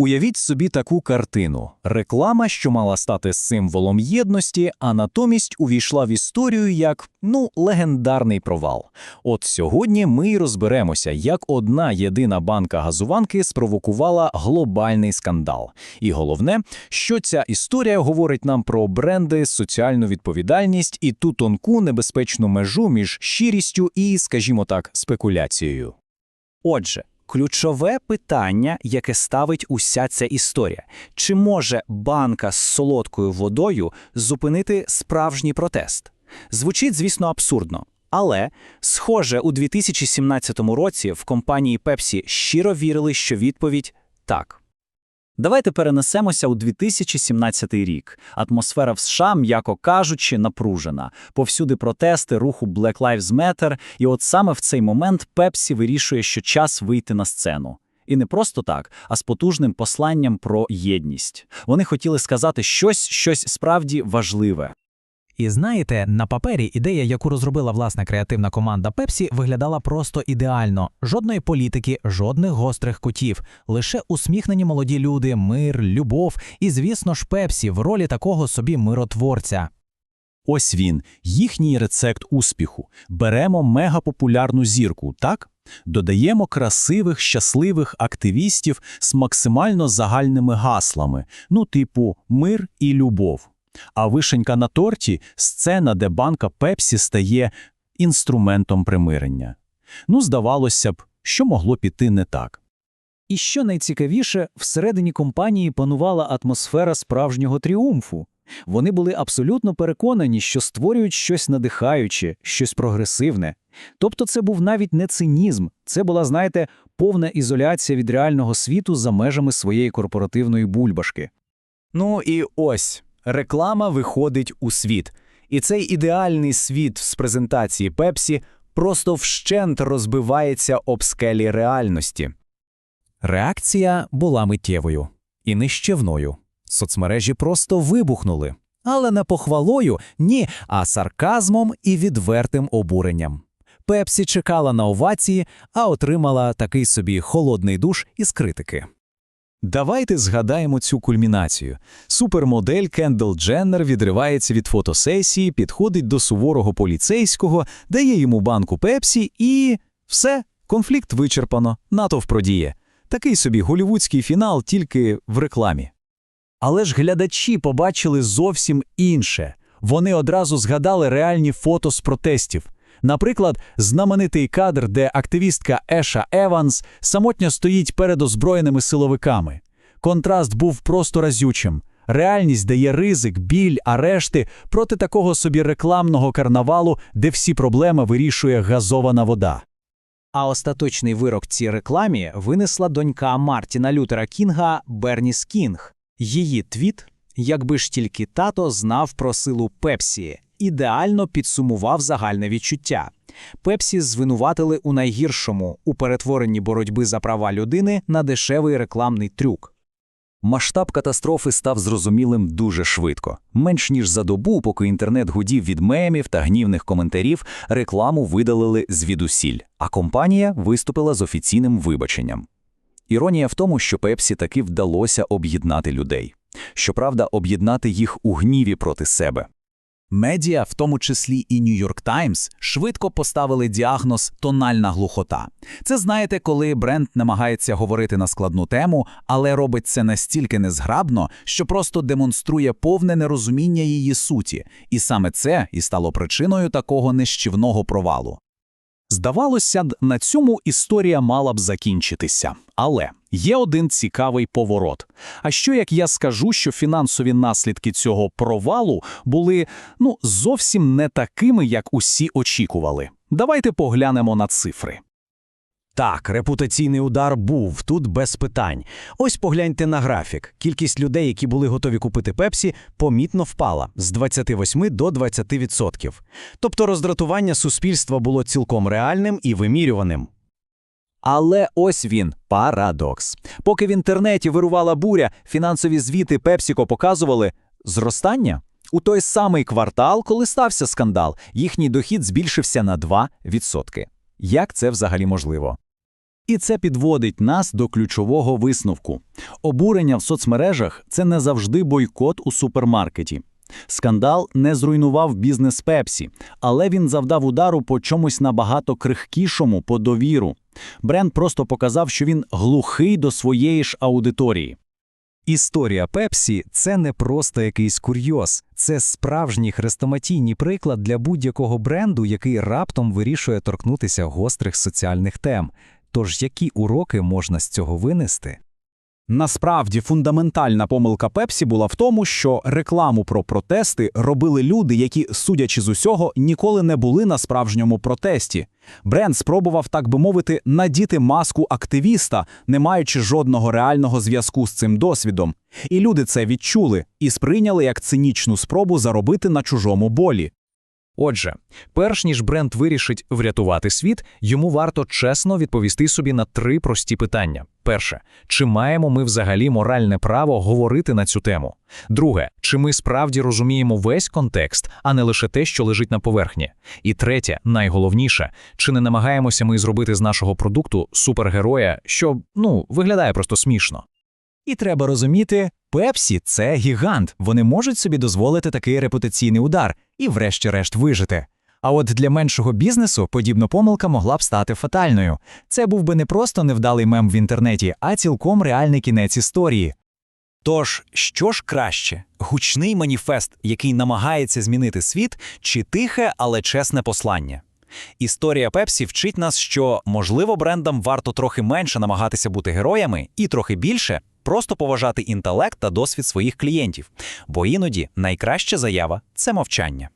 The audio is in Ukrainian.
Уявіть собі таку картину: реклама, що мала стати символом єдності, а натомість увійшла в історію як ну легендарний провал. От сьогодні ми й розберемося, як одна єдина банка газуванки спровокувала глобальний скандал. І головне, що ця історія говорить нам про бренди, соціальну відповідальність і ту тонку небезпечну межу між щирістю і, скажімо так, спекуляцією. Отже, ключове питання, яке ставить уся ця історія: чи може банка з солодкою водою зупинити справжній протест? Звучить, звісно, абсурдно. Але, схоже, у 2017 році в компанії Pepsi щиро вірили, що відповідь так. Давайте перенесемося у 2017 рік. Атмосфера в США, м'яко кажучи, напружена. Повсюди протести руху Black Lives Matter, і от саме в цей момент Пепсі вирішує, що час вийти на сцену. І не просто так, а з потужним посланням про єдність. Вони хотіли сказати щось, щось справді важливе. І знаєте, на папері ідея, яку розробила власна креативна команда Пепсі, виглядала просто ідеально: жодної політики, жодних гострих кутів, лише усміхнені молоді люди, мир, любов і, звісно ж, Пепсі в ролі такого собі миротворця. Ось він, їхній рецепт успіху. Беремо мегапопулярну зірку, так? Додаємо красивих, щасливих активістів з максимально загальними гаслами, ну, типу мир і любов. А вишенька на торті сцена, де банка Пепсі стає інструментом примирення. Ну, здавалося б, що могло піти не так. І що найцікавіше, всередині компанії панувала атмосфера справжнього тріумфу. Вони були абсолютно переконані, що створюють щось надихаюче, щось прогресивне. Тобто це був навіть не цинізм, це була, знаєте, повна ізоляція від реального світу за межами своєї корпоративної бульбашки. Ну і ось реклама виходить у світ. І цей ідеальний світ з презентації Пепсі просто вщент розбивається об скелі реальності. Реакція була миттєвою і нищівною. Соцмережі просто вибухнули. Але не похвалою, ні, а сарказмом і відвертим обуренням. Пепсі чекала на овації, а отримала такий собі холодний душ із критики. Давайте згадаємо цю кульмінацію. Супермодель Кендall Дженнер відривається від фотосесії, підходить до суворого поліцейського, дає йому банку Пепсі і все, конфлікт вичерпано, натовп продіє. Такий собі голівудський фінал тільки в рекламі. Але ж глядачі побачили зовсім інше. Вони одразу згадали реальні фото з протестів. Наприклад, знаменитий кадр, де активістка Еша Еванс самотньо стоїть перед озброєними силовиками. Контраст був просто разючим. Реальність дає ризик, біль, арешти проти такого собі рекламного карнавалу, де всі проблеми вирішує газована вода. А остаточний вирок цій рекламі винесла донька Мартіна Лютера Кінга Берніс Кінг. Її твіт, якби ж тільки тато знав про силу Пепсі, ідеально підсумував загальне відчуття. Пепсі звинуватили у найгіршому у перетворенні боротьби за права людини на дешевий рекламний трюк. Масштаб катастрофи став зрозумілим дуже швидко. Менш ніж за добу, поки інтернет гудів від мемів та гнівних коментарів, рекламу видалили звідусіль, а компанія виступила з офіційним вибаченням. Іронія в тому, що Пепсі таки вдалося об'єднати людей. Щоправда, об'єднати їх у гніві проти себе. Медіа, в тому числі і Нью-Йорк Таймс, швидко поставили діагноз тональна глухота. Це знаєте, коли бренд намагається говорити на складну тему, але робить це настільки незграбно, що просто демонструє повне нерозуміння її суті, і саме це і стало причиною такого нищівного провалу. Здавалося б, на цьому історія мала б закінчитися. Але є один цікавий поворот. А що як я скажу, що фінансові наслідки цього провалу були ну зовсім не такими, як усі очікували? Давайте поглянемо на цифри. Так, репутаційний удар був тут без питань. Ось погляньте на графік. Кількість людей, які були готові купити Пепсі, помітно впала з 28 до 20%. Тобто роздратування суспільства було цілком реальним і вимірюваним. Але ось він парадокс. Поки в інтернеті вирувала буря, фінансові звіти Пепсіко показували зростання. У той самий квартал, коли стався скандал, їхній дохід збільшився на 2%. Як це взагалі можливо? І це підводить нас до ключового висновку. Обурення в соцмережах – це не завжди бойкот у супермаркеті. Скандал не зруйнував бізнес Пепсі, але він завдав удару по чомусь набагато крихкішому, по довіру. Бренд просто показав, що він глухий до своєї ж аудиторії. Історія Пепсі – це не просто якийсь курйоз. Це справжній хрестоматійний приклад для будь-якого бренду, який раптом вирішує торкнутися гострих соціальних тем. Тож які уроки можна з цього винести? Насправді фундаментальна помилка Пепсі була в тому, що рекламу про протести робили люди, які, судячи з усього, ніколи не були на справжньому протесті. Бренд спробував, так би мовити, надіти маску активіста, не маючи жодного реального зв'язку з цим досвідом. І люди це відчули і сприйняли як цинічну спробу заробити на чужому болі. Отже, перш ніж бренд вирішить врятувати світ, йому варто чесно відповісти собі на три прості питання. Перше, чи маємо ми взагалі моральне право говорити на цю тему? Друге, чи ми справді розуміємо весь контекст, а не лише те, що лежить на поверхні? І третє, найголовніше, чи не намагаємося ми зробити з нашого продукту супергероя, що ну виглядає просто смішно? І треба розуміти, Пепсі це гігант. Вони можуть собі дозволити такий репутаційний удар і, врешті-решт, вижити. А от для меншого бізнесу подібна помилка могла б стати фатальною. Це був би не просто невдалий мем в інтернеті, а цілком реальний кінець історії. Тож, що ж краще: гучний маніфест, який намагається змінити світ, чи тихе, але чесне послання? Історія Пепсі вчить нас, що, можливо, брендам варто трохи менше намагатися бути героями і трохи більше просто поважати інтелект та досвід своїх клієнтів, бо іноді найкраща заява це мовчання.